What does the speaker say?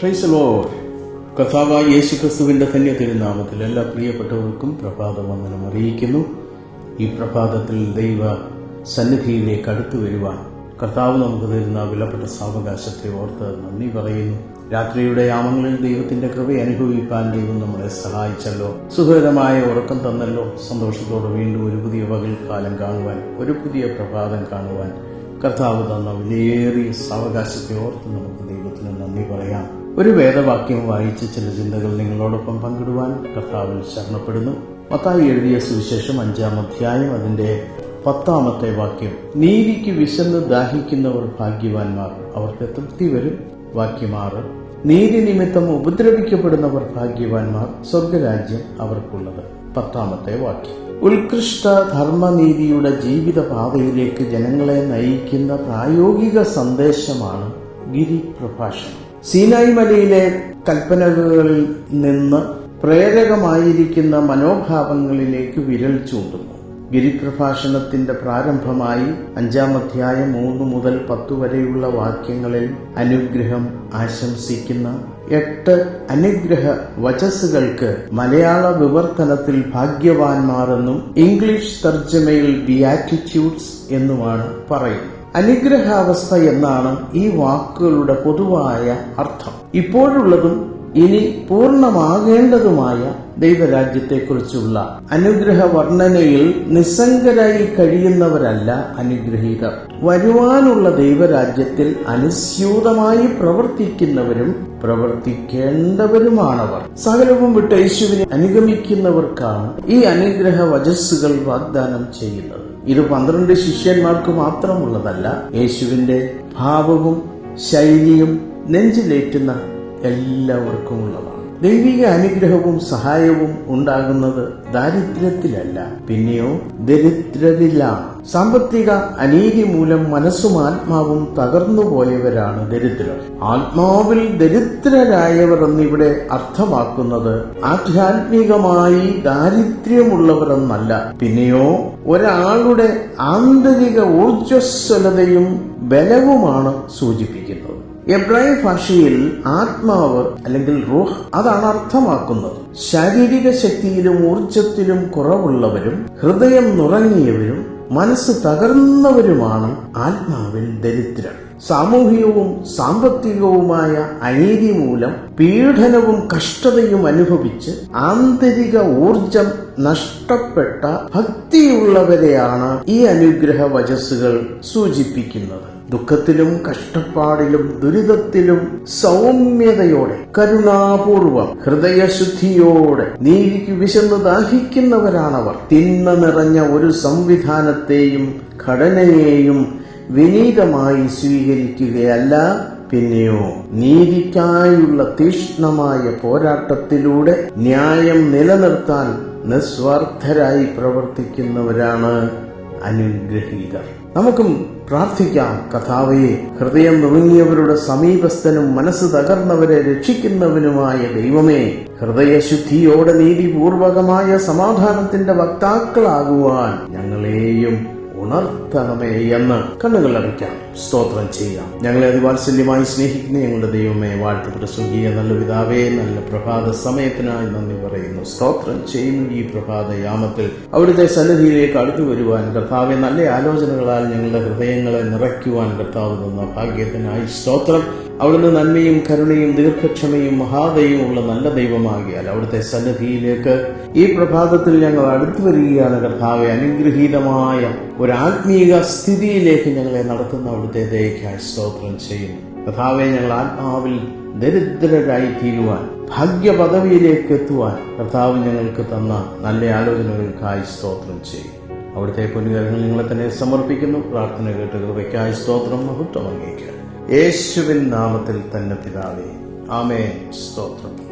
ക്രൈസ്തലോ കഥാവ യേശു ക്രിസ്തുവിന്റെ തന്നെ തിരുനാമത്തിൽ എല്ലാ പ്രിയപ്പെട്ടവർക്കും പ്രഭാത വന്ദനം അറിയിക്കുന്നു. ഈ പ്രഭാതത്തിൽ ദൈവ സന്നിധിയിലേക്ക് അടുത്തു വരുവാൻ കർത്താവ് നമുക്ക് തരുന്ന വിലപ്പെട്ട സാവകാശത്തെ ഓർത്ത് നന്ദി പറയുന്നു. രാത്രിയുടെ യാമങ്ങളിൽ ദൈവത്തിന്റെ കൃപ അനുഭവിക്കാൻ ദൈവം നമ്മളെ സഹായിച്ചല്ലോ. സുഖകരമായ ഉറക്കം തന്നല്ലോ. സന്തോഷത്തോടെ വീണ്ടും ഒരു പുതിയ കാലം കാണുവാൻ ഒരു പുതിയ പ്രഭാതം കാണുവാൻ കർത്താവ് തന്ന വിലയേറിയ സാവകാശത്തെ ഓർത്ത് നമുക്ക് ദൈവത്തിന് നന്ദി പറയാം. ഒരു വേദവാക്യം വായിച്ച് ചില ചിന്തകൾ നിങ്ങളോടൊപ്പം പങ്കിടുവാൻ കർത്താവിൽ ശരണപ്പെടുന്നു. മത്തായി എഴുതിയ സുവിശേഷം അഞ്ചാം അധ്യായം അതിന്റെ പത്താമത്തെ വാക്യം. നീതിക്ക് വിശന്ന് ദാഹിക്കുന്നവർ ഭാഗ്യവാന്മാർ അവർക്ക് തൃപ്തി വരും. വാക്യമാറ് നീതി നിമിത്തം ഉപദ്രവിക്കപ്പെടുന്നവർ ഭാഗ്യവാന്മാർ സ്വർഗരാജ്യം അവർക്കുള്ളത്. പത്താമത്തെ വാക്യം. ഉത്കൃഷ്ട ധർമ്മനീതിയുടെ ജീവിത പാതയിലേക്ക് ജനങ്ങളെ നയിക്കുന്ന പ്രായോഗിക സന്ദേശമാണ് ഗിരിപ്രഭാഷണം. സീനായി മലയിലെ കൽപ്പനകളിൽ നിന്ന് പ്രേരകമായിരിക്കുന്ന മനോഭാവങ്ങളിലേക്ക് വിരൽ ചൂണ്ടുന്നു. ഗിരിപ്രഭാഷണത്തിന്റെ പ്രാരംഭമായി അഞ്ചാം അധ്യായം മൂന്ന് മുതൽ പത്ത് വരെയുള്ള വാക്യങ്ങളിൽ അനുഗ്രഹം ആശംസിക്കുന്ന എട്ട് അനുഗ്രഹ വചസ്സുകൾക്ക് മലയാള വിവർത്തനത്തിൽ ഭാഗ്യവാന്മാർ എന്നും ഇംഗ്ലീഷ് തർജമയിൽ ബിയാറ്റിറ്റ്യൂഡ്സ് എന്നുമാണ് പറയുന്നത്. അനുഗ്രഹാവസ്ഥ എന്നാണ് ഈ വാക്കുകളുടെ പൊതുവായ അർത്ഥം. ഇപ്പോഴുള്ളതും ഇനി പൂർണമാകേണ്ടതുമായ ദൈവരാജ്യത്തെക്കുറിച്ചുള്ള അനുഗ്രഹ വർണനയിൽ നിസ്സംഗരായി കഴിയുന്നവരല്ല അനുഗ്രഹീതർ. വരുവാനുള്ള ദൈവരാജ്യത്തിൽ അനുസ്യൂതമായി പ്രവർത്തിക്കുന്നവരും പ്രവർത്തിക്കേണ്ടവരുമാണവർ. സകലവും വിട്ട് യേശുവിനെ അനുഗമിക്കുന്നവർക്കാണ് ഈ അനുഗ്രഹ വചസ്സുകൾ വാഗ്ദാനം ചെയ്യുന്നത്. ഇത് പന്ത്രണ്ട് ശിഷ്യന്മാർക്ക് മാത്രമുള്ളതല്ല യേശുവിന്റെ ഭാവവും ശൈലിയും നെഞ്ചിലേറ്റുന്ന എല്ലാവർക്കും ഉള്ളതാണ് ദൈവിക അനുഗ്രഹവും സഹായവും ഉണ്ടാകുന്നത് ദാരിദ്ര്യത്തിലല്ല. പിന്നെയോ ദരിദ്രരിലാണ്. സാമ്പത്തിക അനീതി മൂലം മനസ്സും ആത്മാവും തകർന്നു പോയവരാണ് ദരിദ്രർ. ആത്മാവിൽ ദരിദ്രരായവർ എന്നിവിടെ അർത്ഥമാക്കുന്നത് ആധ്യാത്മികമായി ദാരിദ്ര്യമുള്ളവർ എന്നല്ല പിന്നെയോ ഒരാളുടെ ആന്തരിക ഊർജസ്വലതയും ബലവുമാണ് സൂചിപ്പിക്കുന്നത്. എബ്രായ ഭാഷയിൽ ആത്മാവ് അല്ലെങ്കിൽ റൂഹ് അതാണ് അർത്ഥമാക്കുന്നത്. ശാരീരിക ശക്തിയിലും ഊർജത്തിലും കുറവുള്ളവരും ഹൃദയം നുറങ്ങിയവരും മനസ്സ് തകർന്നവരുമാണ് ആത്മാവിൽ ദരിദ്രർ. സാമൂഹികവും സാമ്പത്തികവുമായ അനീതി മൂലം പീഡനവും കഷ്ടതയും അനുഭവിച്ച് ആന്തരിക ഊർജം നഷ്ടപ്പെട്ട ഭക്തിയുള്ളവരെയാണ് ഈ അനുഗ്രഹ വചസ്സുകൾ സൂചിപ്പിക്കുന്നത്. ദുഃഖത്തിലും കഷ്ടപ്പാടിലും ദുരിതത്തിലും സൗമ്യതയോടെ കരുണാപൂർവം ഹൃദയശുദ്ധിയോടെ നീതിക്ക് വിശന്ന് ദാഹിക്കുന്നവരാണവർ. തിന്മ നിറഞ്ഞ ഒരു സംവിധാനത്തെയും ഘടനയെയും വിനീതമായി സ്വീകരിക്കുകയല്ല പിന്നെയോ നീതിക്കായുള്ള തീഷ്ണമായ പോരാട്ടത്തിലൂടെ ന്യായം നിലനിർത്താൻ നിസ്വാർത്ഥരായി പ്രവർത്തിക്കുന്നവരാണ് അനുഗ്രഹീതർ. നമുക്കും പ്രാർത്ഥിക്കാം കഥാവയെ ഹൃദയം നുറുങ്ങിയവരുടെ സമീപസ്ഥനും മനസ്സ് തകർന്നവരെ രക്ഷിക്കുന്നവനുമായ ദൈവമേ ഹൃദയശുദ്ധിയോടെ നീതിപൂർവകമായ സമാധാനത്തിന്റെ വക്താക്കളാകുവാൻ ഞങ്ങളെയും ഉണർത്തണമേ എന്ന് കണ്ണുകൾ അടയ്ക്കാം. സ്തോത്രം ചെയ്യാം. ഞങ്ങളെ അതിവാത്സല്യമായി സ്നേഹിക്കുന്ന ഞങ്ങളുടെ ദൈവമേ വാഴ്ത്തപ്പെട്ട പ്രസംഗിയ നല്ല പിതാവേ നല്ല പ്രഭാത സമയത്തിനായി നന്ദി പറയുന്നു. സ്തോത്രം ചെയ്യുന്നു ഈ പ്രഭാത യാമത്തിൽ. അവിടുത്തെ സന്നിധിയിലേക്ക് അടുത്തു വരുവാൻ കർത്താവെ നല്ല ആലോചനകളാൽ ഞങ്ങളുടെ ഹൃദയങ്ങളെ നിറയ്ക്കുവാൻ കർത്താവ് തന്ന ഭാഗ്യത്തിനായി സ്തോത്രം. അവിടുന്ന് നന്മയും കരുണയും ദീർഘക്ഷമയും മഹാദയും ഉള്ള നല്ല ദൈവമാകിയാൽ അവിടുത്തെ സന്നിധിയിലേക്ക് ഈ പ്രഭാതത്തിൽ ഞങ്ങൾ അടുത്തു വരികയാണ് കർത്താവെ. അനുഗ്രഹീതമായ ഒരു ആത്മീക സ്ഥിതിയിലേക്ക് ഞങ്ങളെ നടത്തുന്ന അവിടുത്തെ ദയക്കായി സ്തോത്രം ചെയ്യുന്നു. കർത്താവെ ഞങ്ങൾ ആത്മാവിൽ ദരിദ്രരായി തീരുവാൻ ഭാഗ്യപദവിയിലേക്ക് എത്തുവാൻ കർത്താവ് ഞങ്ങൾക്ക് തന്ന നല്ല ആലോചനകൾക്കായി സ്തോത്രം ചെയ്യും. അവിടുത്തെ പൊന്നുകാരങ്ങൾ നിങ്ങളെ തന്നെ സമർപ്പിക്കുന്നു. പ്രാർത്ഥന കേട്ട് കൃപയ്ക്കായി സ്തോത്രം. മഹത്വം അങ്ങേക്ക്. യേശുവിൻ നാമത്തിൽ തന്നെ പിതാവേ ആമേ സ്തോത്രം.